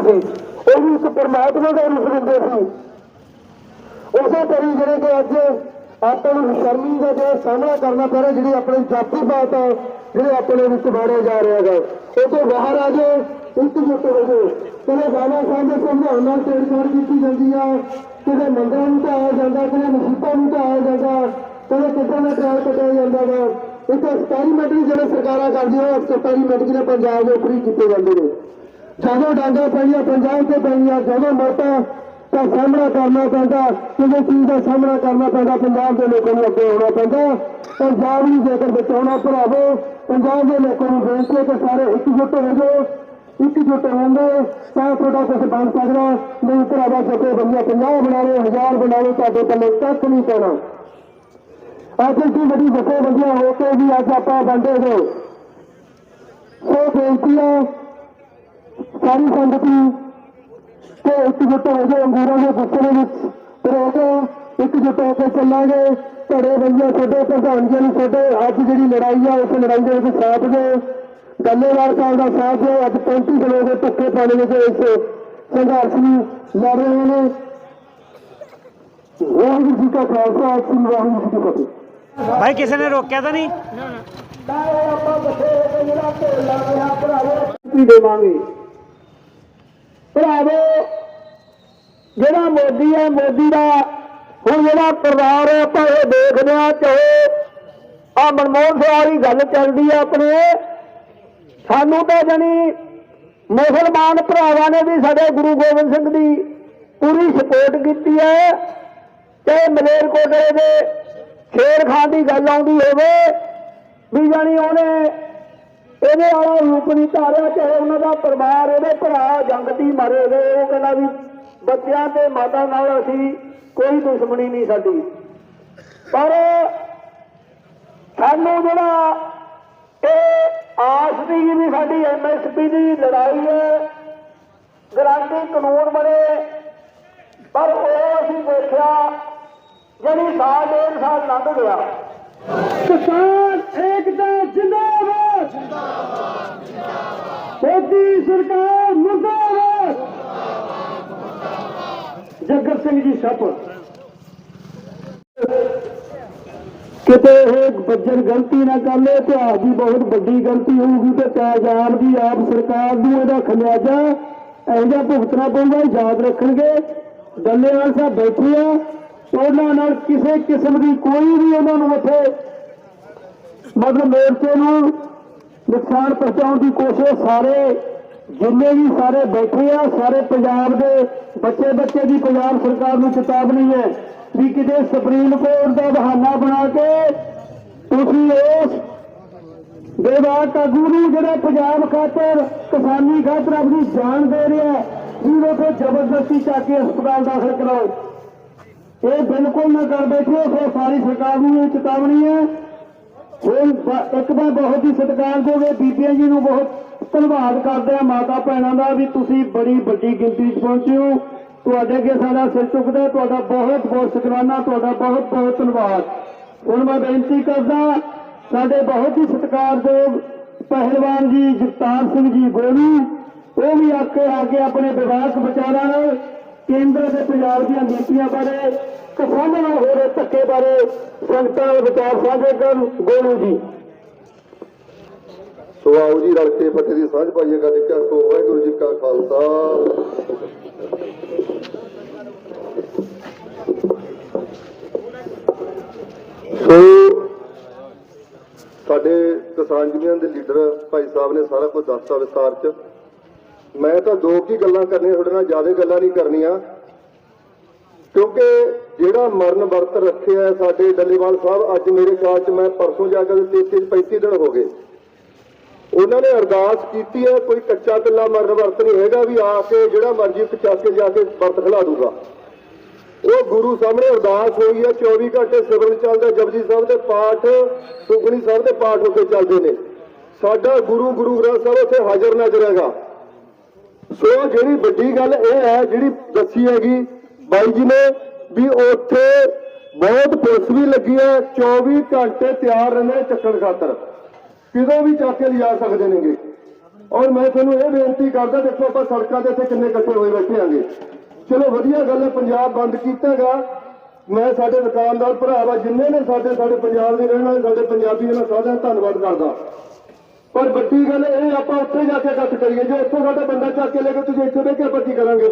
ਸੀ। ਉਹ ਵੀ ਇੱਕ ਪਰਮਾਤਮਾ ਦਾ ਰੂਪ ਦਿੰਦੇ ਸੀ। ਉਸੇ ਤਰੀ ਜਿਹੜੇ ਕਿ ਅੱਜ ਆਪਾਂ ਨੂੰ ਸ਼ਰਮੀ ਦਾ ਜਿਹੜਾ ਸਾਹਮਣਾ ਕਰਨਾ ਪੈ ਰਿਹਾ, ਜਿਹੜੀ ਆਪਣੀ ਜਾਤੀ ਪਾਤ ਆ, ਜਿਹੜੇ ਆਪਣੇ ਵਿੱਚ ਵਾੜਿਆ ਜਾ ਰਿਹਾ ਹੈਗਾ ਉਹ ਤੋਂ ਬਾਹਰ ਆ ਜਾਓ ਇੱਕ ਜੁੱਟ ਹੋ ਜਾਓ ਕਦੇ ਬਾਬਾ ਸਾਹਿਬ ਦੇ ਸਮਝਾਉਣ ਨਾਲ ਤੇੜਫਾੜ ਕੀਤੀ ਜਾਂਦੀ ਆ ਕਿਤੇ ਮੰਦਰਾਂ ਨੂੰ ਢਾਇਆ ਜਾਂਦਾ ਕਦੇ ਮਸੀਤਾਂ ਨੂੰ ਢਾਇਆ ਜਾਂਦਾ ਕਦੇ ਕਿੱਦਾਂ ਦਾ ਟਰਾਲ ਕੱਟਿਆ ਜਾਂਦਾ ਵਾ। ਇੱਕ ਐਕਸਪੈਰੀਮੈਂਟ ਵੀ ਜਿਹੜੇ ਸਰਕਾਰਾਂ ਕਰਦੀਆਂ, ਉਹ ਐਕਸਪੈਰੀਮੈਂਟ ਜਿਹੜੇ ਪੰਜਾਬ ਦੇ ਉੱਪਰ ਹੀ ਕੀਤੇ ਜਾਂਦੇ ਨੇ। ਜਦੋਂ ਡਾਂਗਾ ਪੈਣੀਆਂ, ਪੰਜਾਬ ਤੇ ਪੈਣੀਆਂ, ਜਦੋਂ ਮੌਤਾਂ ਦਾ ਸਾਹਮਣਾ ਕਰਨਾ ਪੈਂਦਾ ਕਿਸੇ ਚੀਜ਼ ਦਾ ਸਾਹਮਣਾ ਕਰਨਾ ਪੈਂਦਾ ਪੰਜਾਬ ਦੇ ਲੋਕਾਂ ਨੂੰ ਅੱਗੇ ਆਉਣਾ ਪੈਂਦਾ ਪੰਜਾਬ ਨੂੰ ਜੇਕਰ ਬਚਾਉਣਾ ਭਰਾਵੋ, ਪੰਜਾਬ ਦੇ ਲੋਕਾਂ ਨੂੰ ਬੇਨਤੀ ਹੈ ਕਿ ਸਾਰੇ ਇਕਜੁੱਟ ਹੋ ਜਾਓ ਇਕਜੁੱਟ ਹੋਣਗੇ ਤਾਂ ਤੁਹਾਡਾ ਕੁਝ ਬਣ ਸਕਦਾ ਨਹੀਂ ਭਰਾਵਾ ਜੱਟੇ ਬੰਦੇ 50 ਬਣਾ ਲਓ 1000 ਬਣਾ ਤੁਹਾਡੇ ਪੱਲੇ ਤੱਕ ਨਹੀਂ ਪੈਣਾ। ਅੱਜ ਦੀ ਵੱਡੀ ਜਥੇਬੰਦੀਆਂ ਹੋ ਕੇ ਵੀ ਅੱਜ ਆਪਾਂ ਬੰਦੇ ਹੋ ਸੋ ਬੇਨਤੀ ਹੈ ਸਾਰੀ ਸੰਗਤੀ ਤੇ ਇਕਜੁੱਟ ਹੋ ਕੇ ਅੰਗੂਰਾਂ ਦੇ ਗੁੱਸੇ ਦੇ ਵਿੱਚ ਰੋ ਕੇ ਇਕਜੁੱਟ ਹੋ ਕੇ ਚੱਲਾਂਗੇ ਧੜੇ ਬੰਦੀਆਂ ਛੋਟੇ ਪ੍ਰਧਾਨ ਜੀ ਨੂੰ ਛੋਟੇ ਅੱਜ ਜਿਹੜੀ ਲੜਾਈ ਆ ਉਸ ਲੜਾਈ ਦੇ ਵਿੱਚ ਸਾਥ ਦਿਓ। ਗੱਲੇਵਾਰ ਸਾਹਿਬ ਦਾ ਸਾਥ ਦਿਓ ਅੱਜ 35 ਕਿਲੋ ਦੇ ਧੱਕੇ ਪਾਣੇ ਵਿੱਚ ਇਸ ਸੰਘਰਸ਼ ਨੂੰ ਲੜ ਰਹੇ ਨੇ। ਵਾਹਿਗੁਰੂ ਜੀ ਕਾ ਖਾਲਸਾ ਸ੍ਰੀ ਵਾਹਿਗੁਰੂ ਜੀ ਕੀ ਫਤਿਹ। ਭਾਈ ਕਿਸੇ ਨੇ ਰੋਕਿਆ ਤਾਂ ਨਹੀਂ? ਕੀ ਦੇਵਾਂਗੇ? ਭਰਾਵੋ, ਜਿਹੜਾ ਮੋਦੀ ਹੈ, ਮੋਦੀ ਦਾ ਹੁਣ ਜਿਹੜਾ ਪਰਿਵਾਰ ਹੈ, ਆਪਾਂ ਇਹ ਦੇਖਦੇ ਆ ਚਾਹੇ ਆ ਮਨਮੋਹਨ ਸਿੰਘ ਵਾਲੀ ਗੱਲ ਚੱਲਦੀ ਆ ਆਪਣੇ। ਸਾਨੂੰ ਤਾਂ ਜਣੀ ਮੁਸਲਮਾਨ ਭਰਾਵਾਂ ਨੇ ਵੀ ਸਾਡੇ ਗੁਰੂ ਗੋਬਿੰਦ ਸਿੰਘ ਦੀ ਪੂਰੀ ਸਪੋਰਟ ਕੀਤੀ ਹੈ। ਤੇ ਮਲੇਰਕੋਟਲੇ ਦੇ ਸ਼ੇਰ ਖਾਨ ਦੀ ਗੱਲ ਆਉਂਦੀ ਹੋਵੇ, ਵੀ ਜਾਣੀ ਉਹਨੇ ਇਹਦੇ ਵਾਲਾ ਰੂਪ ਨਹੀਂ ਧਾਰਿਆ ਚਾਹੇ ਉਹਨਾਂ ਦਾ ਪਰਿਵਾਰ, ਇਹਦੇ ਭਰਾ ਜੰਗ ਦੀ ਮਾਰੇ ਗਏ, ਉਹ ਕਹਿੰਦਾ ਵੀ ਬੱਚਿਆਂ ਤੇ ਮਾਤਾ ਨਾਲ ਅਸੀਂ ਕੋਈ ਦੁਸ਼ਮਣੀ ਨਹੀਂ ਸਾਡੀ। ਪਰ ਸਾਨੂੰ ਜਿਹੜਾ ਇਹ ਆਸ ਦੀ ਵੀ ਸਾਡੀ ਐਮਐਸਪੀ ਦੀ ਲੜਾਈ ਹੈ ਗਰਾਂਟੀ ਕਾਨੂੰਨ ਬਣੇ, ਪਰ ਉਹ ਅਸੀਂ ਦੇਖਿਆ ਜਿਹੜੀ ਸਾਲ ਡੇਢ ਸਾਲ ਲੰਘ ਗਿਆ। ਕਿਸਾਨ ਏਕਤਾ ਜਿੰਦਾਬਾਦ। ਜਿੰਦਾਬਾਦ ਜਿੰਦਾਬਾਦ ਮੋਦੀ ਸਰਕਾਰ ਮੁਰਦਾਬਾਦ। ਜਗਤ ਸਿੰਘ ਜੀ ਸ਼ਪਥ ਕਿਤੇ ਇਹ ਬੱਜਰ ਗਲਤੀ ਨਾ ਕਰ ਲੇ, ਇਤਿਹਾਸ ਦੀ ਬਹੁਤ ਵੱਡੀ ਗਲਤੀ ਹੋਊਗੀ ਤੇ ਪੰਜਾਬ ਦੀ ਆਪ ਸਰਕਾਰ ਨੂੰ ਇਹਦਾ ਖਮਿਆਜਾ, ਇਹੋ ਜਿਹਾ ਭੁਗਤਣਾ ਪਊਗਾ, ਯਾਦ ਰੱਖਣਗੇ। ਡੱਲੇਵਾਲ ਸਾਹਿਬ ਬੈਠੇ ਆ, ਉਹਨਾਂ ਨਾਲ ਕਿਸੇ ਕਿਸਮ ਦੀ ਕੋਈ ਵੀ ਉਹਨਾਂ ਨੂੰ ਉੱਥੇ ਮਤਲਬ ਮੋਰਚੇ ਨੂੰ ਨੁਕਸਾਨ ਪਹੁੰਚਾਉਣ ਦੀ ਕੋਸ਼ਿਸ਼ ਸਾਰੇ ਜਿੰਨੇ ਵੀ ਸਾਰੇ ਬੈਠੇ ਆ, ਸਾਰੇ ਪੰਜਾਬ ਦੇ ਬੱਚੇ ਬੱਚੇ ਦੀ ਪੰਜਾਬ ਸਰਕਾਰ ਨੂੰ ਚੇਤਾਵਨੀ ਹੈ ਵੀ ਕਿਤੇ ਸੁਪਰੀਮ ਕੋਰਟ ਦਾ ਬਹਾਨਾ ਬਣਾ ਕੇ ਤੁਸੀਂ ਉਸ ਬੇਵਾਕ ਆਗੂ ਨੂੰ ਜਿਹੜਾ ਪੰਜਾਬ ਖਾਤਰ ਕਿਸਾਨੀ ਖਾਤਰ ਆਪਣੀ ਜਾਨ ਦੇ ਰਿਹਾ ਵੀ ਉਹ ਜ਼ਬਰਦਸਤੀ ਚੱਕ ਕੇ ਹਸਪਤਾਲ ਦਾਖਲ ਕਰਾਓ। ਇਹ ਬਿਲਕੁਲ ਨਾ ਕਰ ਬੈਠੋ ਸੋ ਸਾਰੀ ਸਰਕਾਰ ਨੂੰ ਇਹ ਚੇਤਾਵਨੀ ਹੈ ਹੁਣ ਇੱਕ ਵਾਰ ਬਹੁਤ ਹੀ ਸਤਿਕਾਰ ਦੇਵੇ ਬੀਬੀਆਂ ਜੀ ਨੂੰ ਬਹੁਤ ਧੰਨਵਾਦ ਕਰਦੇ ਆ ਮਾਤਾ ਭੈਣਾਂ ਦਾ ਵੀ ਤੁਸੀਂ ਬੜੀ ਵੱਡੀ ਗਿਣਤੀ 'ਚ ਪਹੁੰਚੇ ਹੋ। ਤੁਹਾਡੇ ਅੱਗੇ ਸਾਡਾ ਸਿਰ ਝੁਕਦਾ, ਤੁਹਾਡਾ ਬਹੁਤ ਬਹੁਤ ਸ਼ੁਕਰਾਨਾ, ਤੁਹਾਡਾ ਬਹੁਤ ਬਹੁਤ ਧੰਨਵਾਦ। ਹੁਣ ਮੈਂ ਬੇਨਤੀ ਕਰਦਾ, ਸਾਡੇ ਬਹੁਤ ਹੀ ਸਤਿਕਾਰਯੋਗ ਪਹਿਲਵਾਨ ਜੀ ਜਗਤਾਰ ਸਿੰਘ ਜੀ ਗੋਲੂ ਉਹ ਵੀ ਆਕੇ ਆ ਕੇ ਆਪਣੇ ਵਿਵਾਦ ਵਿਚਾਰਾਂ ਨਾਲ ਕੇਂਦਰ ਤੇ ਪੰਜਾਬ ਦੀਆਂ ਨੀਤੀਆਂ ਬਾਰੇ, ਕਿਸਾਨਾਂ ਨਾਲ ਹੋ ਰਹੇ ਧੱਕੇ ਬਾਰੇ ਸੰਗਤਾਂ ਨਾਲ ਵਿਚਾਰ ਸਾਂਝੇ ਕਰਨ, ਗੋਲੂ ਜੀ। ਸੋ ਆਓ ਜੀ, ਰਲ ਕੇ ਫਤਿਹ ਦੀ ਸਾਂਝ ਪਾਈਏ ਕਦੇ ਕਿਆ ਸੋ ਵਾਹਿਗੁਰੂ ਜੀ ਕਾ ਖਾਲਸਾ। ਸੋ ਸਾਡੇ ਕਿਸਾਨ ਯੂਨੀਅਨ ਦੇ ਲੀਡਰ ਭਾਈ ਸਾਹਿਬ ਨੇ ਸਾਰਾ ਕੁਝ ਦੱਸਤਾ ਵਿਸਤਾਰ ਚ। ਮੈਂ ਤਾਂ ਦੋ ਕੀ ਗੱਲਾਂ ਕਰਨੀਆਂ, ਤੁਹਾਡੇ ਨਾਲ ਜ਼ਿਆਦਾ ਗੱਲਾਂ ਨਹੀਂ ਕਰਨੀਆਂ। ਕਿਉਂਕਿ ਜਿਹੜਾ ਮਰਨ ਵਰਤ ਰੱਖਿਆ ਸਾਡੇ ਡੱਲੇਵਾਲ ਸਾਹਿਬ, ਅੱਜ ਮੇਰੇ ਖਿਆਲ ਚ ਮੈਂ ਪਰਸੋਂ ਜਾ ਕੇ 33 35 ਦਿਨ ਹੋ ਗਏ। ਉਹਨਾਂ ਨੇ ਅਰਦਾਸ ਕੀਤੀ ਹੈ, ਕੋਈ ਕੱਚਾ ਕੱਲਾ ਮਰਨ ਵਰਤ ਨਹੀਂ ਹੈਗਾ ਵੀ ਆ ਕੇ ਜਿਹੜਾ ਮਰਜ਼ੀ ਚੱਕ ਕੇ ਜਾ ਕੇ ਵਰਤ ਖਿਲਾ ਦੂਗਾ। ਉਹ ਗੁਰੂ ਸਾਹਮਣੇ ਅਰਦਾਸ ਹੋਈ ਹੈ 24 ਘੰਟੇ ਸਿਮਰਨ ਚੱਲਦਾ, ਜਪਜੀ ਸਾਹਿਬ ਦੇ ਪਾਠ ਸੁਖਣੀ ਸਾਹਿਬ ਦੇ ਪਾਠ ਉੱਤੇ ਚੱਲਦੇ ਨੇ। ਸਾਡਾ ਗੁਰੂ ਗੁਰੂ ਗ੍ਰੰਥ ਸਾਹਿਬ ਉੱਥੇ ਹਾਜ਼ਰ ਨਜ਼ਰ ਹੈਗਾ। ਸੋ ਜਿਹੜੀ ਵੱਡੀ ਗੱਲ ਇਹ ਹੈ, ਜਿਹੜੀ ਦੱਸੀ ਹੈਗੀ ਬਾਈ ਜੀ ਨੇ ਵੀ ਉੱਥੇ ਬਹੁਤ ਪੁਲਿਸ ਵੀ ਲੱਗੀ ਹੈ 24 ਘੰਟੇ ਤਿਆਰ ਰਹਿੰਦੇ ਚੱਕਣ ਖਾਤਰ। ਕਿਦੋਂ ਵੀ ਚੱਕ ਕੇ ਲਿਜਾ ਸਕਦੇ ਨੇਗੇ। ਔਰ ਮੈਂ ਤੁਹਾਨੂੰ ਇਹ ਬੇਨਤੀ ਕਰਦਾ, ਦੇਖੋ ਆਪਾਂ ਸੜਕਾਂ ਦੇ ਇੱਥੇ ਕਿੰਨੇ ਇਕੱਠੇ ਹੋਏ ਬੈਠੇ ਆਂਗੇ ਚਲੋ ਵਧੀਆ ਗੱਲ ਹੈ, ਪੰਜਾਬ ਬੰਦ ਕੀਤਾਗਾ। ਮੈਂ ਸਾਡੇ ਦੁਕਾਨਦਾਰ ਭਰਾ ਵਾ, ਜਿੰਨੇ ਨੇ ਸਾਡੇ ਸਾਡੇ ਪੰਜਾਬ ਦੇ ਰਹਿਣ ਵਾਲੇ, ਸਾਡੇ ਪੰਜਾਬੀ ਨੇ ਸਾਰਿਆਂ ਦਾ ਧੰਨਵਾਦ ਕਰਦਾ। ਪਰ ਵੱਡੀ ਗੱਲ ਇਹ ਆਪਾਂ ਉੱਥੇ ਜਾ ਕੇ ਇਕੱਠ ਕਰੀਏ। ਜੇ ਉੱਥੋਂ ਸਾਡਾ ਬੰਦਾ ਚੱਕ ਕੇ ਲੈ ਕੇ ਤੁਸੀਂ ਇੱਥੇ ਬਹਿ ਕੇ ਆਪਾਂ ਕੀ ਕਰਾਂਗੇ?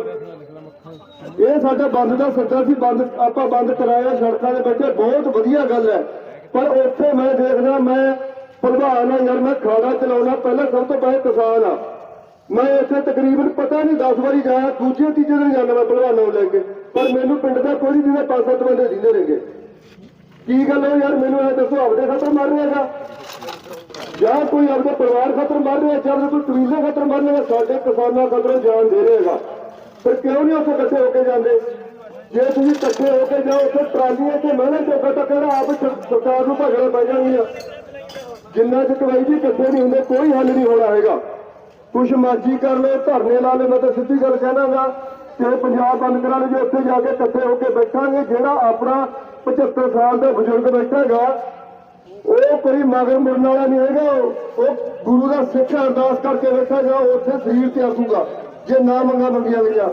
ਇਹ ਸਾਡਾ ਬੰਦ ਦਾ ਸੱਦਾ ਸੀ, ਬੰਦ ਆਪਾਂ ਬੰਦ ਕਰਾਇਆ, ਸੜਕਾਂ ਦੇ ਵਿੱਚ। ਬਹੁਤ ਵਧੀਆ ਗੱਲ ਹੈ। ਪਰ ਉੱਥੇ ਮੈਂ ਦੇਖਦਾ, ਮੈਂ ਪ੍ਰਧਾਨ ਆ ਯਾਰ, ਮੈਂ ਖਾੜਾ ਚਲਾਉਣਾ, ਪਹਿਲਾਂ ਸਭ ਤੋਂ ਪਹਿਲਾਂ ਕਿਸਾਨ ਆ ਮੈਂ ਇੱਥੇ ਤਕਰੀਬਨ ਪਤਾ ਨਹੀਂ 10 ਵਾਰੀ ਜਾਇਆ, ਦੂਜੇ, ਤੀਜੇ ਦਿਨ ਜਾਂਦਾ ਮੈਂ ਪ੍ਰਧਾਨ ਨੂੰ ਲੈ ਕੇ। ਪਰ ਮੈਨੂੰ ਪਿੰਡ ਦਾ ਕੋਈ ਨਹੀਂ ਪੰਜ ਸੱਤ ਬੰਦੇ ਦਿੰਦੇ ਰਹਿਗੇ ਕੀ ਗੱਲ ਹੈ ਯਾਰ, ਮੈਨੂੰ ਇਹ ਦੱਸੋ, ਆਪਦੇ ਖਾਤਰ ਮਰ ਰਿਹਾਗਾ ਜਾਂ ਕੋਈ ਆਪਣੇ ਪਰਿਵਾਰ ਖਾਤਰ ਮਰ ਰਿਹਾ, ਜਾਂ ਕੋਈ ਕਬੀਲੇ ਖਾਤਰ ਮਰ ਰਿਹਾ, ਸਾਡੇ ਕਿਸਾਨਾਂ ਖਾਤਰ ਜਾਨ ਦੇ ਰਿਹਾਗਾ ਫਿਰ ਕਿਉਂ ਨਹੀਂ ਉੱਥੇ ਇਕੱਠੇ ਹੋ ਕੇ ਜਾਂਦੇ? ਜੇ ਤੁਸੀਂ ਇਕੱਠੇ ਹੋ ਕੇ ਜਾਓ, ਉੱਥੇ ਟਰਾਲੀਆਂ ਤੇ ਮਹਿਲੇ ਚੋਕਾ ਤਾਂ ਆਪ ਸਰਕਾਰ ਨੂੰ ਭਗੜਾ ਪੈ ਜਾਣਗੀਆਂ। ਜਿੰਨਾ ਚਿਰ ਬਾਈ ਜੀ ਇਕੱਠੇ ਨਹੀਂ ਹੁੰਦੇ, ਕੋਈ ਹੱਲ ਨਹੀਂ ਹੋਣਾ ਹੈਗਾ। ਕੁਛ ਮਰਜ਼ੀ ਕਰ ਲਓ, ਧਰਨੇ ਲਾ ਲਓ, ਮੈਂ ਤਾਂ ਸਿੱਧੀ ਗੱਲ ਕਹਿਣਾਗਾ ਕਿ ਪੰਜਾਬ ਬੰਦ ਕਰਾ ਲਓ, ਜੇ ਉੱਥੇ ਜਾ ਕੇ ਇਕੱਠੇ ਹੋ ਕੇ ਬੈਠਾਂਗੇ, ਜਿਹੜਾ ਆਪਣਾ 75 ਸਾਲ ਦਾ ਬਜ਼ੁਰਗ ਬੈਠਾਗਾ ਉਹ ਕੋਈ ਮਗਰ ਮੁੜਨ ਵਾਲਾ ਨਹੀਂ ਹੈਗਾ। ਉਹ ਗੁਰੂ ਦਾ ਸਿੱਖ ਅਰਦਾਸ ਕਰਕੇ ਬੈਠਾਗਾ ਉੱਥੇ ਸਰੀਰ ਤੇ ਆਸੂਗਾ ਜੇ ਨਾ ਮੰਗਾ ਮੰਗੀਆਂ ਗਈਆਂ।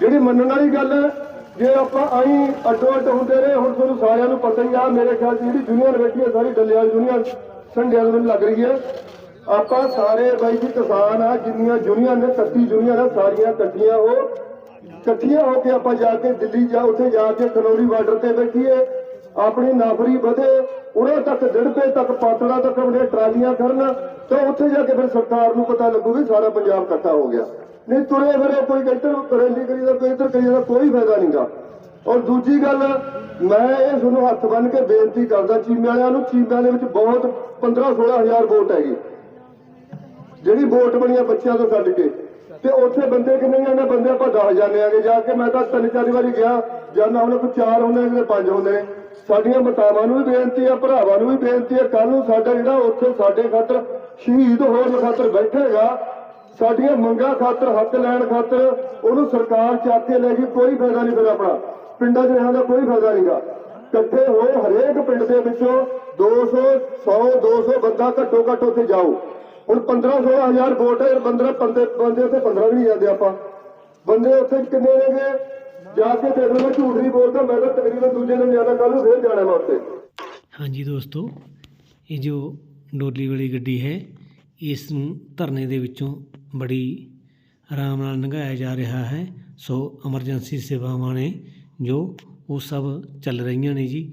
ਜਿਹੜੀ ਮੰਨਣ ਵਾਲੀ ਗੱਲ ਹੈ, ਜੇ ਆਪਾਂ ਆਈ ਅੱਡੋ ਅੱਡ ਹੁੰਦੇ ਰਹੇ, ਹੁਣ ਤੁਹਾਨੂੰ ਸਾਰਿਆਂ ਨੂੰ ਪਤਾ ਹੀ ਆ, ਮੇਰੇ ਖਿਆਲ ਜਿਹੜੀ ਯੂਨੀਅਨ ਬੈਠੀ ਹੈ, ਸਾਰੀ ਡੱਲਿਆਲ ਯੂਨੀਅਨ ਸੰਡਿਆਲ ਨੂੰ ਲੱਗ ਰਹੀ ਹੈ। ਆਪਾਂ ਸਾਰੇ ਬਾਈ ਜੀ ਕਿਸਾਨ ਆ, ਜਿੰਨੀਆਂ ਯੂਨੀਅਨ ਨੇ 31 ਯੂਨੀਅਨ ਆ ਸਾਰੀਆਂ ਇਕੱਠੀਆਂ ਹੋ ਇਕੱਠੀਆਂ ਹੋ ਕੇ ਆਪਾਂ ਜਾ ਕੇ ਦਿੱਲੀ ਜਾ ਉੱਥੇ ਜਾ ਕੇ ਖਨੌਰੀ ਬਾਰਡਰ ਤੇ ਬੈਠੀਏ। ਆਪਣੀ ਨਾਫਰੀ ਵਧੇ ਉਹਨਾਂ ਤੱਕ ਦਿੜਪੇ ਤੱਕ ਪਾਤੜਾ ਤੱਕ ਆਪਣੇ ਟਰਾਲੀਆਂ ਕਰਨ ਤਾਂ ਉੱਥੇ ਜਾ ਕੇ ਫਿਰ ਸਰਕਾਰ ਨੂੰ ਪਤਾ ਲੱਗੂ ਵੀ ਸਾਰਾ ਪੰਜਾਬ ਇਕੱਠਾ ਹੋ ਗਿਆ। ਨਹੀਂ ਤੁਰੇ ਫਿਰੇ, ਕੋਈ ਇੱਧਰ ਰੈਲੀ ਕਰੀਦਾ ਕੋਈ ਇੱਧਰ ਕਰੀਦਾ ਕੋਈ ਫਾਇਦਾ ਨਹੀਂਗਾ ਔਰ ਦੂਜੀ ਗੱਲ, ਮੈਂ ਇਹ ਤੁਹਾਨੂੰ ਹੱਥ ਬੰਨ ਕੇ ਬੇਨਤੀ ਕਰਦਾ, ਚੀਮੇ ਵਾਲਿਆਂ ਨੂੰ, ਚੀਮਿਆਂ ਦੇ ਵਿੱਚ ਬਹੁਤ 15 16000 ਵੋਟ ਹੈਗੀ। ਜਿਹੜੀ ਵੋਟ ਬਣੀਆਂ ਬੱਚਿਆਂ ਤੋਂ ਛੱਡ ਕੇ। ਤੇ ਉੱਥੇ ਬੰਦੇ ਕਿੰਨੇ ਨੇ? ਬੰਦੇ ਆਪਾਂ 10 ਜਾਣੇ ਆਗੇ। ਜਾ ਕੇ ਮੈਂ ਤਾਂ ਤਿੰਨ ਚਾਰ ਵਾਰੀ ਗਿਆ, ਜਾਂ ਉਹਨਾਂ ਕੋਲ ਚਾਰ ਹੁੰਦੇ ਨੇ ਤੇ ਪੰਜ ਹੁੰਦੇ ਨੇ। ਸਾਡੀਆਂ ਮਾਤਾਵਾਂ ਨੂੰ ਵੀ ਬੇਨਤੀ ਆ, ਭਰਾਵਾਂ ਨੂੰ ਵੀ ਬੇਨਤੀ ਆ ਕੱਲ ਨੂੰ ਸਾਡਾ ਜਿਹੜਾ ਉੱਥੇ ਸਾਡੇ ਖਾਤਰ ਸ਼ਹੀਦ ਹੋਣ ਖਾਤਰ ਬੈਠੇਗਾ, ਸਾਡੀਆਂ ਮੰਗਾਂ ਖਾਤਰ, ਹੱਕ ਲੈਣ ਖਾਤਰ, ਉਹਨੂੰ ਸਰਕਾਰ ਚੱਕ ਕੇ ਲੈ ਗਈ, ਕੋਈ ਫਾਇਦਾ ਨਹੀਂ ਫਿਰ ਆਪਣਾ। ਪਿੰਡਾਂ 'ਚ ਰਹਿਣ ਦਾ ਕੋਈ ਫਾਇਦਾ ਨਹੀਂਗਾ। ਇਕੱਠੇ ਹੋ ਹਰੇਕ ਪਿੰਡ ਦੇ ਵਿੱਚੋਂ 200 100 200 ਬੰਦਾ ਘੱਟੋ ਘੱਟ ਉੱਥੇ ਜਾਓ ਹੁਣ 15 16000 ਵੋਟ ਹੈ 15 ਬੰਦੇ ਬੰਦੇ ਉੱਥੇ 15 ਵੀ ਨਹੀਂ ਜਾਂਦੇ ਆਪਾਂ। ਬੰਦੇ ਉੱਥੇ ਕਿੰਨੇ ਨੇਗੇ ਜਾ ਕੇ ਦੇਖ ਲਓ ਮੈਂ ਝੂਠ ਨਹੀਂ ਬੋਲਦਾ, ਮੈਂ ਤਾਂ ਤਕਰੀਬਨ ਦੂਜੇ ਦਿਨ ਜਾਣਾ ਕੱਲ ਨੂੰ ਫੇਰ ਜਾਣਾ ਮੈਂ ਉੱਥੇ ਹਾਂਜੀ ਦੋਸਤੋ, ਇਹ ਜੋ ਡੋਲੀ ਵਾਲੀ ਗੱਡੀ ਹੈ, ਇਸ ਨੂੰ ਧਰਨੇ ਦੇ ਵਿੱਚੋਂ ਬੜੀ ਆਰਾਮ ਨਾਲ ਲੰਘਾਇਆ ਜਾ ਰਿਹਾ ਹੈ। ਸੋ ਐਮਰਜੈਂਸੀ ਸੇਵਾਵਾਂ ਨੇ ਜੋ ਉਹ ਸਭ ਚੱਲ ਰਹੀਆਂ ਨੇ ਜੀ।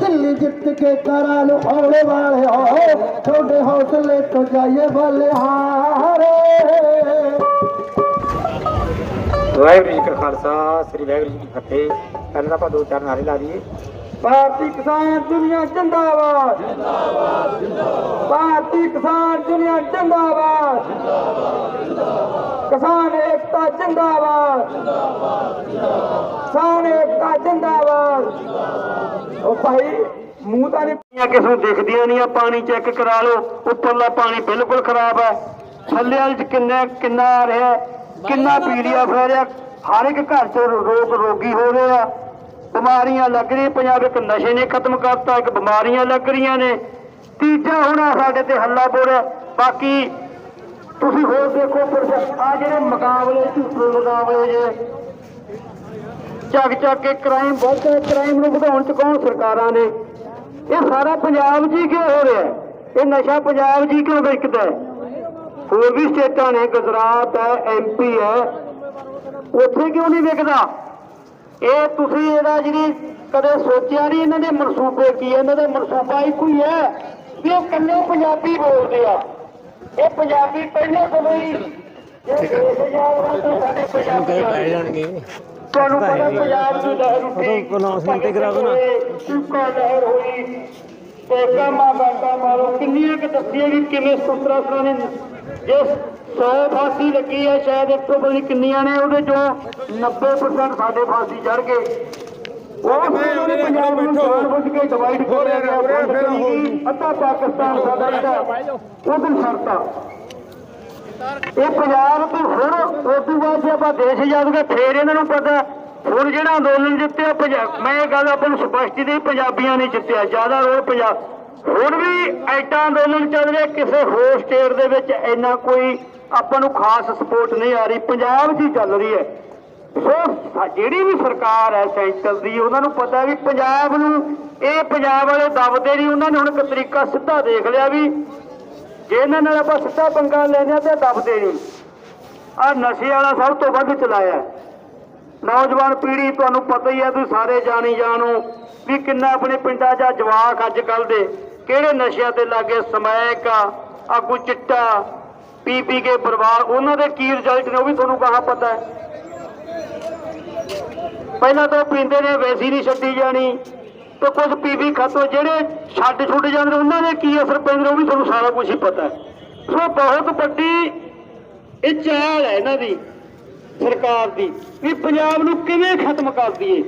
ਦਿੱਲੀ ਜਿੱਤ ਕੇ ਕਰਾਂ ਨੂੰ ਔਰ ਵਾਲੇ ਹੋ ਤੁਹਾਡੇ ਹੌਸਲੇ ਤੇ ਜਾਈਏ ਬਲਿਹਾਰ। ਵਾਹਿਗੁਰੂ ਜੀ ਕਾ ਖਾਲਸਾ, ਸ੍ਰੀ ਵਾਹਿਗੁਰੂ ਜੀ ਕੀ ਫਤਿਹ। ਪਹਿਲਾਂ ਆਪਾਂ ਦੋ ਚਾਰ ਨਾਰੇ ਲਾ ਦਈਏ। ਭਾਰਤੀ ਕਿਸਾਨ ਦੁਨੀਆ ਜਿੰਦਾਬਾਦ। ਜਿੰਦਾਬਾਦ ਜਿੰਦਾਬਾਦ ਭਾਰਤੀ ਕਿਸਾਨ ਦੁਨੀਆ ਜਿੰਦਾਬਾਦ। ਜਿੰਦਾਬਾਦ ਕਿਸਾਨ ਏਕਤਾ ਜਿੰਦਾਬਾਦ ਜਿੰਦਾਬਾਦ। ਕਿਸਾਨ ਏਕਤਾ ਜਿੰਦਾਬਾਦ। ਉਹ ਭਾਈ ਮੂੰਹ ਤਾਂ ਨਹੀਂ ਕਿਸ ਨੂੰ ਦਿਖਦੀਆਂ ਨਹੀਂ ਆ ਪਾਣੀ ਚੈੱਕ ਕਰਾ ਲਓ ਉੱਪਰਲਾ ਪਾਣੀ ਬਿਲਕੁਲ ਖਰਾਬ ਹੈ। ਥੱਲੇ ਵਾਲੇ ਚ ਕਿੰਨਾ ਕਿੰਨਾ ਆ ਰਿਹਾ ਹੈ, ਕਿੰਨਾ ਪੀਲੀਆ ਫੈ ਰਿਹਾ। ਹਰ ਇੱਕ ਘਰ ਚ ਰੋਗ ਰੋਗੀ ਹੋ ਰਹੇ ਆ। ਬਿਮਾਰੀਆਂ ਲੱਗ ਰਹੀਆਂ ਪੰਜਾਬ ਇੱਕ ਨਸ਼ੇ ਨੇ ਖਤਮ ਕਰਤਾ ਇੱਕ ਬਿਮਾਰੀਆਂ ਲੱਗ ਰਹੀਆਂ ਨੇ। ਤੀਜਾ ਹੁਣ ਸਾਡੇ ਤੇ ਹੱਲਾ ਬੋਲ ਬਾਕੀ ਤੁਸੀਂ ਹੋਰ ਦੇਖੋ ਆ ਜਿਹੜੇ ਮੁਕਾਬਲੇ ਝੂਠੇ ਮੁਕਾਬਲੇ ਜੇ ਚੱਕ ਚੱਕ ਕੇ ਕ੍ਰਾਈਮ ਵੱਧਦਾ ਕ੍ਰਾਈਮ ਨੂੰ ਵਧਾਉਣ ਚ ਕੌਣ ਸਰਕਾਰਾਂ ਨੇ? ਇਹ ਸਾਰਾ ਪੰਜਾਬ ਹੀ ਕਿਉਂ ਹੋ ਰਿਹਾ? ਇਹ ਨਸ਼ਾ ਪੰਜਾਬ ਹੀ ਕਿਉਂ ਵਿਕਦਾ ਹੈ? ਹੋਰ ਵੀ ਸਟੇਟਾਂ ਨੇ ਗੁਜਰਾਤ ਹੈ ਐਮਪੀ ਹੈ ਉੱਥੇ ਕਿਉਂ ਨਹੀਂ ਵਿਕਦਾ? ਇਹ ਤੁਸੀਂ ਇਹਦਾ ਜਿਹੜੀ ਕਦੇ ਸੋਚਿਆ ਨਹੀਂ ਇਹਨਾਂ ਦੇ ਮਨਸੂਬੇ ਕੀ ਹੈ? ਇਹਨਾਂ ਦੇ ਮਨਸੂਬਾ ਇੱਕੋ ਹੀ ਹੈ ਵੀ ਉਹ ਇਕੱਲੇ ਪੰਜਾਬੀ ਬੋਲਦੇ ਆ। ਇਹ ਪੰਜਾਬੀ ਪਹਿਲੇ ਤੋਂ ਹੀ ਇਹ ਹੋਇਆ ਤਾਂ ਸਾਡੇ ਪੰਜਾਬੀ ਪੈ ਜਾਣਗੇ। ਤੁਹਾਨੂੰ ਪਤਾ ਪੰਜਾਬ ਦੀ ਲਹਿਰ ਉੱਠੀ announcement ਤੇ ਕਰਾ ਦਿਓ ਨਾ। ਸੁੱਕਾ ਲਹਿਰ ਹੋਈ ਤੇ ਕਾਮਾ ਬਾਟਾ ਮਾਰੋ। ਕਿੰਨੀਆਂ ਕਿ ਦੱਸੀਆਂ ਵੀ ਕਿਵੇਂ ਸੁਤਰਾ ਸਰਾ ਨੇ ਜਿਸ 100 ਫਾਂਸੀ ਲੱਗੀ ਹੈ ਸ਼ਾਇਦ ਇੱਕ ਤੋਂ ਬੜੀ ਕਿੰਨੀਆਂ ਨੇ ਉਹਦੇ ਚੋਂ 90% ਸਾਡੇ ਫਾਂਸੀ ਚੜ ਗਏ। ਉਹ ਫਿਰ ਉਹਨੇ ਪੰਜਾਬ ਨੂੰ ਜਾਣ ਬੁੱਝ ਕੇ ਡਿਵਾਈਡ ਕਰਿਆ ਗਿਆ ਅੱਧਾ ਪਾਕਿਸਤਾਨ ਸਾਡਾ ਜਿਹੜਾ ਉਧਰ ਛੱਡਤਾ ਇਹ ਪੰਜਾਬ ਤੋਂ ਹੁਣ ਉਸ ਤੋਂ ਬਾਅਦ ਜੇ ਆਪਾਂ ਦੇਸ਼ ਆਜ਼ਾਦ ਕਰ ਫੇਰ ਇਹਨਾਂ ਨੂੰ ਪਤਾ ਹੁਣ ਜਿਹੜਾ ਅੰਦੋਲਨ ਜਿੱਤਿਆ ਮੈਂ ਇਹ ਗੱਲ ਆਪਾਂ ਨੂੰ ਸਪਸ਼ਟ ਦੀ ਪੰਜਾਬੀਆਂ ਨੇ ਜਿੱਤਿਆ, ਜ਼ਿਆਦਾ ਰੋਲ ਪੰਜਾਬ ਹੁਣ ਵੀ ਐਡਾ ਅੰਦੋਲਨ ਚੱਲ ਰਿਹਾ, ਕਿਸੇ ਹੋਰ ਸਟੇਟ ਦੇ ਵਿੱਚ ਇੰਨਾ ਕੋਈ ਆਪਾਂ ਨੂੰ ਖਾਸ ਸਪੋਰਟ ਨਹੀਂ ਆ ਰਹੀ, ਪੰਜਾਬ 'ਚ ਹੀ ਚੱਲ ਰਹੀ ਹੈ। ਸੋ ਜਿਹੜੀ ਵੀ ਸਰਕਾਰ ਹੈ ਸੈਂਟਰ ਦੀ, ਉਹਨਾਂ ਨੂੰ ਪਤਾ ਵੀ ਪੰਜਾਬ ਨੂੰ, ਇਹ ਪੰਜਾਬ ਵਾਲੇ ਦਬਦੇ ਨਹੀਂ, ਉਹਨਾਂ ਨੇ ਹੁਣ ਇੱਕ ਤਰੀਕਾ ਸਿੱਧਾ ਦੇਖ ਲਿਆ ਵੀ ਜੇ ਇਹਨਾਂ ਨਾਲ ਆਪਾਂ ਸਿੱਧਾ ਪੰਗਾ ਲੈਨੇ ਆ ਤੇ ਦਬਦੇ ਨਹੀਂ। ਆ ਨਸ਼ੇ ਵਾਲਾ ਸਭ ਤੋਂ ਵੱਧ ਚਲਾਇਆ ਨੌਜਵਾਨ ਪੀੜ੍ਹੀ, ਤੁਹਾਨੂੰ ਪਤਾ ਹੀ ਹੈ ਤੁਸੀਂ ਸਾਰੇ ਜਾਣੀ ਜਾਣੋ ਵੀ ਕਿੰਨਾ ਆਪਣੇ ਪਿੰਡਾਂ 'ਚ ਜਵਾਕ ਅੱਜ ਕੱਲ ਦੇ ਕਿਹੜੇ ਨਸ਼ਿਆਂ ਤੇ ਲੱਗੇ, ਸਮੈਕ ਆ ਆਗੂ ਚਿੱਟਾ, ਪੀ ਪੀ ਕੇ ਬਰਬਾਦ ਉਹਨਾਂ ਦੇ ਕੀ ਰਿਜ਼ਲਟ ਨੇ ਉਹ ਵੀ ਤੁਹਾਨੂੰ ਕਹਾ ਪਤਾ ਹੈ। ਪਹਿਲਾਂ ਤਾਂ ਉਹ ਪੀਂਦੇ ਨੇ, ਵੈਸੀ ਨਹੀਂ ਛੱਡੀ ਜਾਣੀ। ਤੇ ਕੁਝ ਪੀ ਪੀ ਖਾਤੋਂ ਜਿਹੜੇ ਛੱਡ ਛੁੱਟ ਜਾਂਦੇ ਉਹਨਾਂ ਦੇ ਕੀ ਅਸਰ ਪੈਂਦੇ ਉਹ ਵੀ ਤੁਹਾਨੂੰ ਸਾਰਾ ਕੁਝ ਹੀ ਪਤਾ ਸੋ ਬਹੁਤ ਵੱਡੀ ਇਹ ਚਾਲ ਹੈ ਇਹਨਾਂ ਦੀ ਸਰਕਾਰ ਦੀ, ਵੀ ਪੰਜਾਬ ਨੂੰ ਕਿਵੇਂ ਖਤਮ ਕਰ ਦਈਏ।